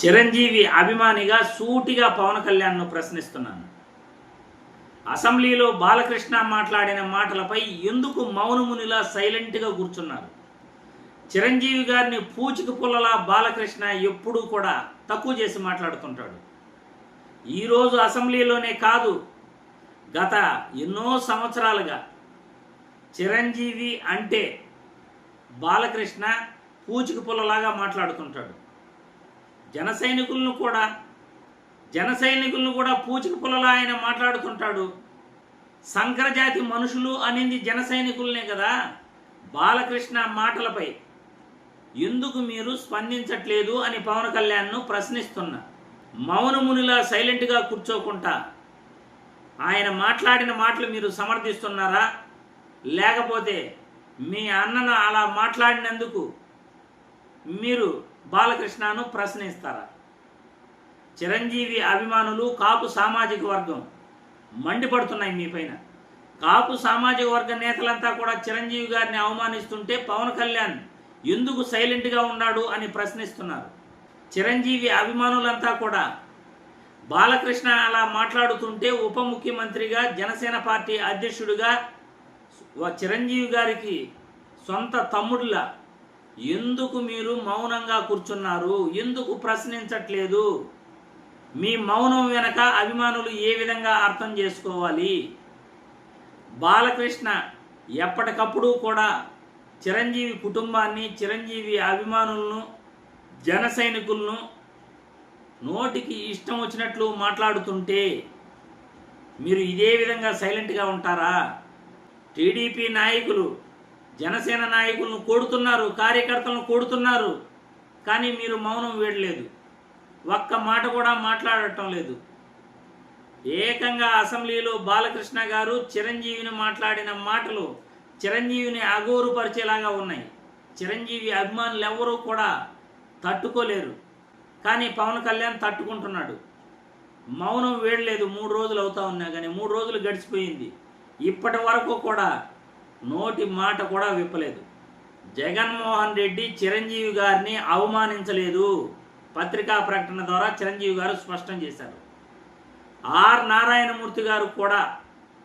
చిరంజీవి అభిమానిగా సూటిగా పవన్ కళ్యాణ్ను ప్రశ్నిస్తున్నాను. అసెంబ్లీలో బాలకృష్ణ మాట్లాడిన మాటలపై ఎందుకు మౌనమునిలా సైలెంట్గా కూర్చున్నారు? చిరంజీవి గారిని పూచిక పుల్లలా బాలకృష్ణ ఎప్పుడూ కూడా తక్కువ చేసి మాట్లాడుతుంటాడు. ఈరోజు అసెంబ్లీలోనే కాదు గత ఎన్నో సంవత్సరాలుగా చిరంజీవి అంటే బాలకృష్ణ పూచిక పుల్లలాగా మాట్లాడుతుంటాడు. జన సైనికులను కూడా జన సైనికులను కూడా పూచిక పుల్లలా ఆయన మాట్లాడుతుంటాడు. సంకరజాతి మనుషులు అనేది జన సైనికులనే కదా బాలకృష్ణ మాటలపై. ఎందుకు మీరు స్పందించట్లేదు అని పవన్ కళ్యాణ్ను ప్రశ్నిస్తున్నా. మౌనమునిలా సైలెంట్గా కూర్చోకుండా ఆయన మాట్లాడిన మాటలు మీరు సమర్థిస్తున్నారా? లేకపోతే మీ అన్నను అలా మాట్లాడినందుకు మీరు బాలకృష్ణను ప్రశ్నిస్తారా? చిరంజీవి అభిమానులు కాపు సామాజిక వర్గం మండిపడుతున్నాయి మీ పైన. కాపు సామాజిక వర్గ నేతలంతా కూడా చిరంజీవి గారిని అవమానిస్తుంటే పవన్ కళ్యాణ్ ఎందుకు సైలెంట్గా ఉన్నాడు అని ప్రశ్నిస్తున్నారు. చిరంజీవి అభిమానులంతా కూడా బాలకృష్ణ అలా మాట్లాడుతుంటే ఉప ముఖ్యమంత్రిగా జనసేన పార్టీ అధ్యక్షుడిగా చిరంజీవి గారికి సొంత తమ్ముడిలా ఎందుకు మీరు మౌనంగా కూర్చున్నారు? ఎందుకు ప్రశ్నించట్లేదు? మీ మౌనం వెనక అభిమానులు ఏ విధంగా అర్థం చేసుకోవాలి? బాలకృష్ణ ఎప్పటికప్పుడు కూడా చిరంజీవి కుటుంబాన్ని చిరంజీవి అభిమానులను జన సైనికులను నోటికి ఇష్టం వచ్చినట్లు మాట్లాడుతుంటే మీరు ఇదే విధంగా సైలెంట్గా ఉంటారా? టీడీపీ నాయకులు జనసేన నాయకులను కొడుతున్నారు కార్యకర్తలను కొడుతున్నారు కానీ మీరు మౌనం వేడలేదు. ఒక్క మాట కూడా మాట్లాడటం లేదు. ఏకంగా అసెంబ్లీలో బాలకృష్ణ గారు చిరంజీవిని మాట్లాడిన మాటలు చిరంజీవిని అగోరుపరిచేలాగా ఉన్నాయి. చిరంజీవి అభిమానులు ఎవరూ కూడా తట్టుకోలేరు. కానీ పవన్ కళ్యాణ్ తట్టుకుంటున్నాడు. మౌనం వేడలేదు మూడు రోజులు అవుతా ఉన్నా కానీ మూడు రోజులు గడిచిపోయింది. ఇప్పటి వరకు కూడా నోటి మాట కూడా విప్పలేదు. జగన్మోహన్ రెడ్డి చిరంజీవి గారిని అవమానించలేదు. పత్రికా ప్రకటన ద్వారా చిరంజీవి గారు స్పష్టం చేశారు. ఆర్ నారాయణమూర్తి గారు కూడా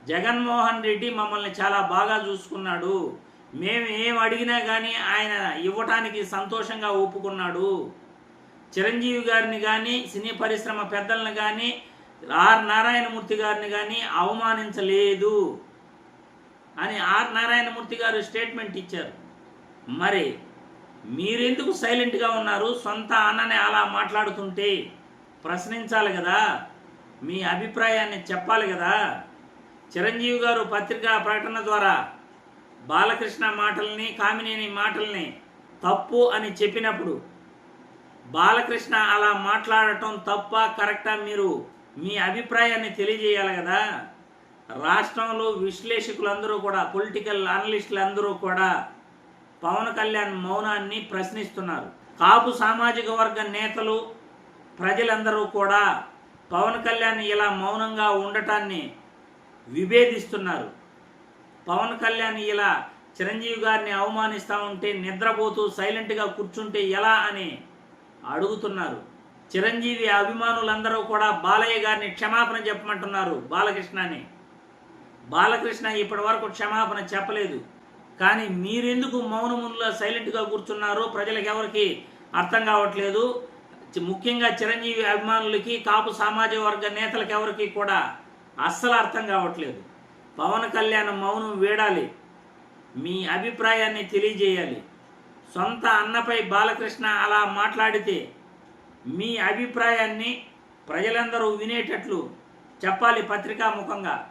జగన్మోహన్ రెడ్డి మమ్మల్ని చాలా బాగా చూసుకున్నాడు. మేము ఏం అడిగినా కానీ ఆయన ఇవ్వటానికి సంతోషంగా ఒప్పుకున్నాడు. చిరంజీవి గారిని కానీ సినీ పరిశ్రమ పెద్దలను కానీ ఆర్ నారాయణమూర్తి గారిని కానీ అవమానించలేదు. అని ఆర్ నారాయణమూర్తి గారు స్టేట్మెంట్ ఇచ్చారు. మరి మీరెందుకు సైలెంట్గా ఉన్నారు? సొంత అన్నని అలా మాట్లాడుతుంటే ప్రశ్నించాలి కదా? మీ అభిప్రాయాన్ని చెప్పాలి కదా? చిరంజీవి గారు పత్రికా ప్రకటన ద్వారా బాలకృష్ణ మాటల్ని కామినేని మాటల్ని తప్పు అని చెప్పినప్పుడు బాలకృష్ణ అలా మాట్లాడటం తప్ప కరెక్టా మీరు మీ అభిప్రాయాన్ని తెలియజేయాలి కదా? రాష్ట్రంలో విశ్లేషకులందరూ కూడా పొలిటికల్ అనలిస్టులు అందరూ కూడా పవన్ కళ్యాణ్ మౌనాన్ని ప్రశ్నిస్తున్నారు. కాపు సామాజిక వర్గ నేతలు ప్రజలందరూ కూడా పవన్ కళ్యాణ్ ఇలా మౌనంగా ఉండటాన్ని విభేదిస్తున్నారు. పవన్ కళ్యాణ్ ఇలా చిరంజీవి గారిని అవమానిస్తూ ఉంటే నిద్రపోతూ సైలెంట్గా కూర్చుంటే ఎలా అని అడుగుతున్నారు. చిరంజీవి అభిమానులందరూ కూడా బాలయ్య గారిని క్షమాపణ చెప్పమంటున్నారు బాలకృష్ణని. బాలకృష్ణ ఇప్పటి వరకు క్షమాపణ చెప్పలేదు. కానీ మీరెందుకు మౌనముల్లో సైలెంట్గా కూర్చున్నారో ప్రజలకు ఎవరికి అర్థం కావట్లేదు. ముఖ్యంగా చిరంజీవి అభిమానులకి కాపు సామాజిక వర్గ నేతలకు ఎవరికి కూడా అస్సలు అర్థం కావట్లేదు. పవన్ కళ్యాణ్ మౌనం వేడాలి. మీ అభిప్రాయాన్ని తెలియజేయాలి. సొంత అన్నపై బాలకృష్ణ అలా మాట్లాడితే మీ అభిప్రాయాన్ని ప్రజలందరూ వినేటట్లు చెప్పాలి పత్రికాముఖంగా